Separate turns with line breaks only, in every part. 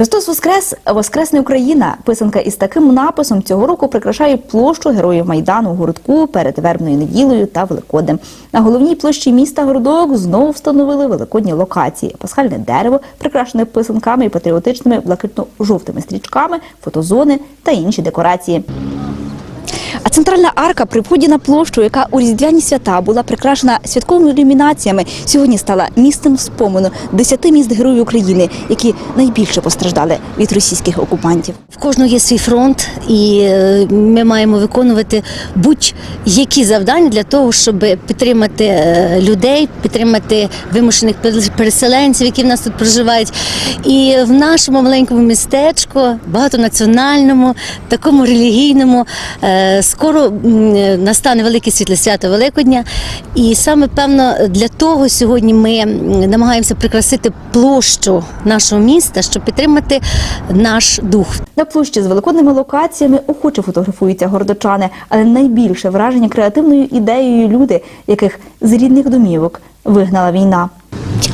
Христос Воскрес, Воскресне Україна. Писанка із таким написом цього року прикрашає площу героїв Майдану у городку перед вербною неділею та Великоднем. На головній площі міста Городок знову встановили великодні локації: пасхальне дерево, прикрашене писанками і патріотичними блакитно-жовтими стрічками, фотозони та інші декорації. А центральна арка при вході на площу, яка у різдвяні свята була прикрашена святковими ілюмінаціями, сьогодні стала містом спомену десяти міст героїв України, які найбільше постраждали від російських окупантів.
В кожного є свій фронт, і е, ми маємо виконувати будь-які завдання для того, щоб підтримати е, людей, підтримати вимушених переселенців, які в нас тут проживають. І в нашому маленькому містечку, багатонаціональному, такому релігійному, е, скоро е, настане велике світле свято Великодня. І саме певно для того сьогодні ми намагаємося прикрасити площу нашого міста, щоб підтримати наш дух.
На площі з великодними локаціями охоче фотографуються городочани, але найбільше враження креативною ідеєю люди, яких з рідних домівок вигнала війна.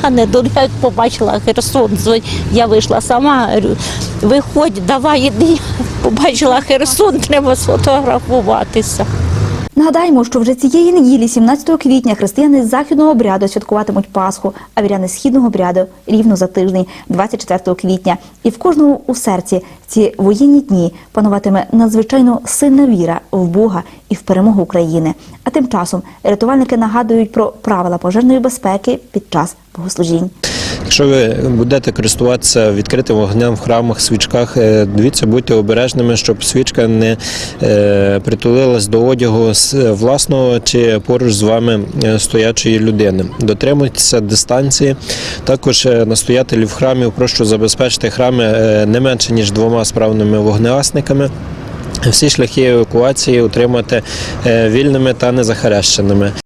Я не до я побачила Херсон. Я вийшла сама, говорю, виходь, давай іди. Побачила Херсон, треба сфотографуватися.
Нагадаємо, що вже цієї неділі, 17 квітня, християни з західного обряду святкуватимуть Пасху, а віряни східного обряду рівно за тиждень, 24 квітня. І в кожному у серці ці воєнні дні пануватиме надзвичайно сильна віра в Бога і в перемогу України. А тим часом рятувальники нагадують про правила пожежної безпеки під час богослужінь.
Якщо ви будете користуватися відкритим вогнем в храмах, свічках, е, дивіться, будьте обережними, щоб свічка не е, притулилась до одягу власного чи поруч з вами е, стоячої людини. Дотримуйтеся дистанції. Також настоятелів храмів прошу забезпечити храми не менше ніж двома справними вогнегасниками. Всі шляхи евакуації утримати вільними та незахарещеними.